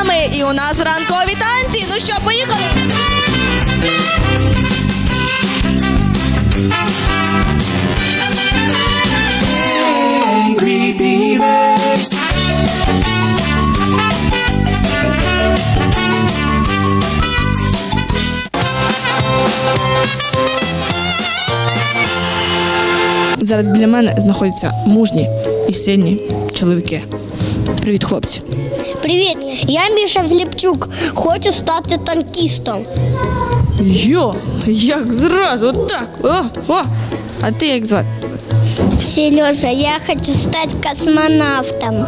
вами. І у нас ранкові танці. Ну що, поїхали? Angry Beavers. Зараз біля мене знаходяться мужні і сильні чоловіки. Привіт, хлопці. Привіт, я Міша Філіпчук. Хочу стати танкістом. Йо, як зразу, отак. О, о. А ти як звати? Сережа, я хочу стати космонавтом.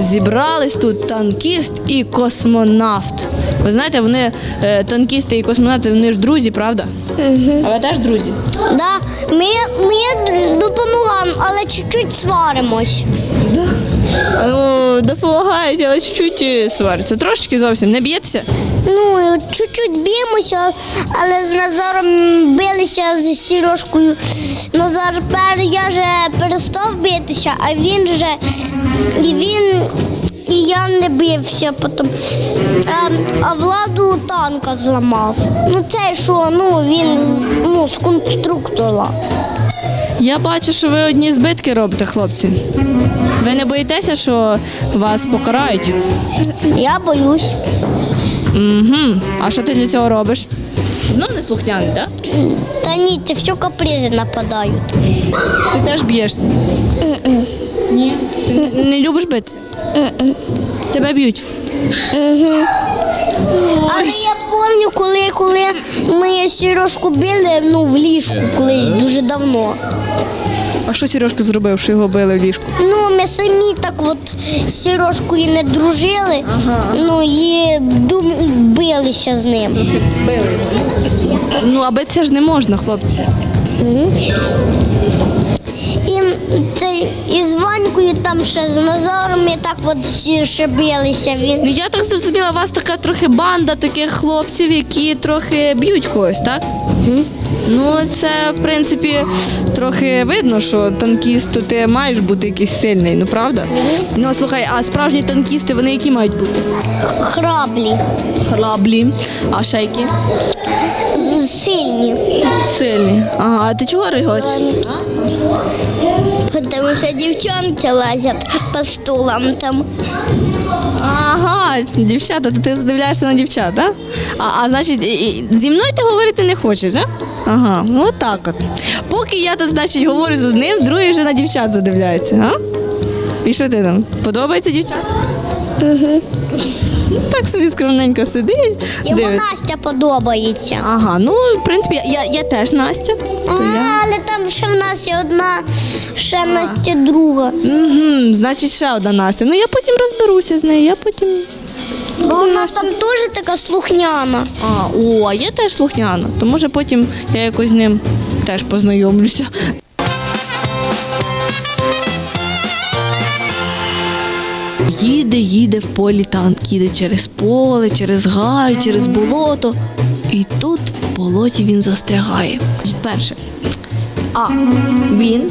Зібрались тут танкіст і космонавт. Ви знаєте, вони е, танкісти і космонавти, вони ж друзі, правда? Угу. А ви теж друзі? Да, ми, ми допомагаємо, але чуть-чуть сваримось. Допомагають, але чуть-чуть е, сваряться. Трошечки зовсім не б'ється. Ну, чуть-чуть б'ємося, але з Назаром билися з Сережкою. Назар пер, я вже перестав битися, а він вже і він. І я не бився потім. А, а владу танка зламав. Ну це що, ну він ну, з конструктора. Я бачу, що ви одні збитки робите, хлопці. Ви не боїтеся, що вас покарають? Я боюсь. Угу. А що ти для цього робиш? Знов не слухняний, так? Та ні, це все капризи нападають. Ти теж б'єшся? Ні. Ти не, любиш битися? Тебе б'ють. Але я пам'ятаю, коли, ми Сережку били ну, в ліжку колись дуже давно. А що Сережка зробив, що його били в ліжку? Ну, ми самі так от з Сережкою не дружили, ну і дум, билися з ним. Ну, а битися ж не можна, хлопці. І, це, і з Ванькою там ще з Назаром ми так от всі ще билися. Він Ну я так зрозуміла, у вас така трохи банда таких хлопців, які трохи б'ють когось, так? Ну, це в принципі трохи видно, що танкіст, то ти маєш бути якийсь сильний, ну правда? Ну слухай, а справжні танкісти вони які мають бути? храблі, Храблі, а ще які? Сильні. Сильні. Ага, а ти чого ригочеш? Тому що дівчонки лазять по стулам там. Ага, дівчата, то ти задивляєшся на дівчат, так? А, а значить, і- і зі мною ти говорити не хочеш, так? Ага, ну так от. Поки я тут, значить, говорю з одним, другий вже на дівчат задивляється, а? І що ти там? Подобається дівчат? Угу. Так собі скромненько сидить. Йому дивиться. Настя подобається. Ага, ну, в принципі, я, я теж Настя. А, але там ще в нас є одна, ще Настя друга. Угу, значить, ще одна Настя. Ну я потім розберуся з нею, я потім. Бо вона там теж така слухняна. А, о, а я теж слухняна, то може потім я якось з ним теж познайомлюся. Їде, їде в полі танк, їде через поле, через гай, через болото. І тут в болоті він застрягає. Перше. А він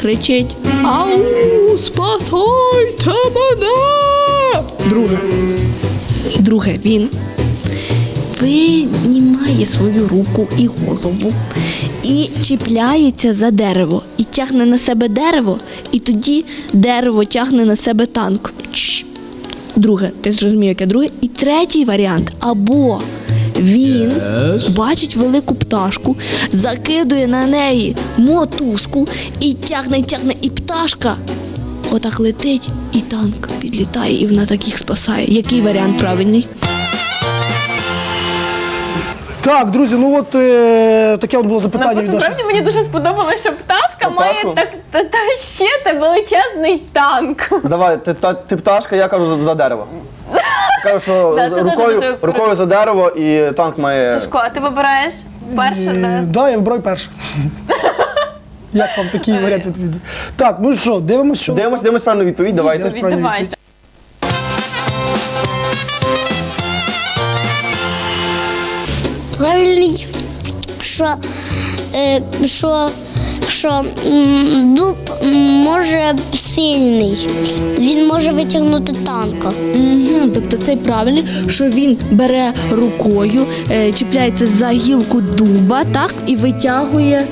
кричить: Ау, спасайте мене! Друге. Друге, він винімає свою руку і голову і чіпляється за дерево, і тягне на себе дерево, і тоді дерево тягне на себе танк. Друге, ти зрозумів, яке друге. І третій варіант або він бачить велику пташку, закидує на неї мотузку і тягне, тягне, і пташка отак летить, і танк підлітає, і вона так їх спасає. Який варіант правильний? Так, друзі, ну от е, таке от було запитання від наших. Насправді мені дуже сподобалося, що пташка пташку? має так та, тащити величезний танк. Давай, ти, та, ти пташка, я кажу за, за дерево. Кажу, що Да, це дуже рукою, дуже круто. рукою за дерево і танк має. Сашко, а ти вибираєш перше? Е, де? Да, я вибираю перше. Як вам такий варіант відповіді? Так, ну що, дивимося, що. Дивимось, дивимось правильну відповідь, давайте. Дивимось. Віддавайте. Що, е, що, що дуб м, може сильний. Він може витягнути танка. Угу, тобто це правильно, що він бере рукою, е, чіпляється за гілку дуба, так, і витягує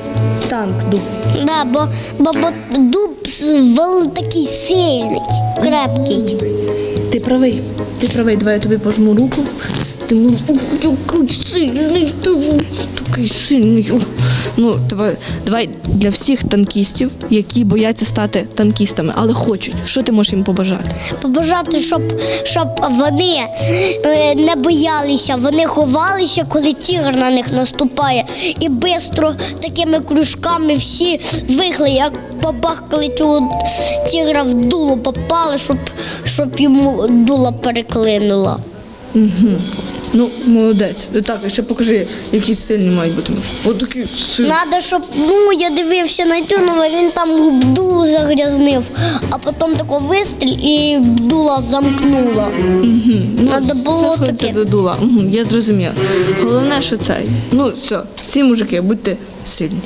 танк дуб. Да, бо, бо, бо дуб такий сильний, крепкий. Ти правий, ти правий, давай я тобі пожму руку. Ти ну, сильний, такий сильний. Ну, давай, давай для всіх танкістів, які бояться стати танкістами, але хочуть. Що ти можеш їм побажати? Побажати, щоб, щоб вони е, не боялися, вони ховалися, коли тігр на них наступає. І швидко такими кружками всі вихли, як побахкали цього тігра в дуло попали, щоб, щоб йому дуло переклинуло. Ну, молодець. Так, ще покажи, які сильні мають бути. От такі сильні. Надо, щоб ну я дивився на тюнова, він там дуло загрязнив, а потім тако вистріл і дуло замкнуло. Надо було Все таке. до дула. Угу, я зрозуміла. Головне, що це. Ну, все, всі мужики, будьте сильні.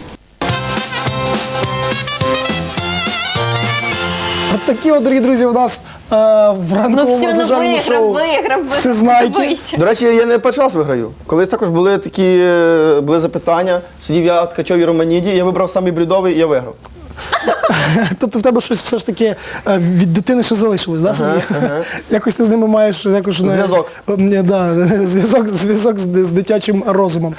Такі, от, дорогі друзі, у нас е, в Ну ранковому все, ну виграв, шоу. виграв. Всезнайки. До речі, я не перший раз виграю. Колись також були такі е, були запитання. Сидів я в Ткачовій Романіді, я вибрав самий брідовий і я виграв. Тобто в тебе щось все ж таки е, від дитини ще залишилось, да, Сергій? Якось ти з ними маєш якось не- Зв'язок. Ні, да, зв'язок, зв'язок з, з дитячим розумом.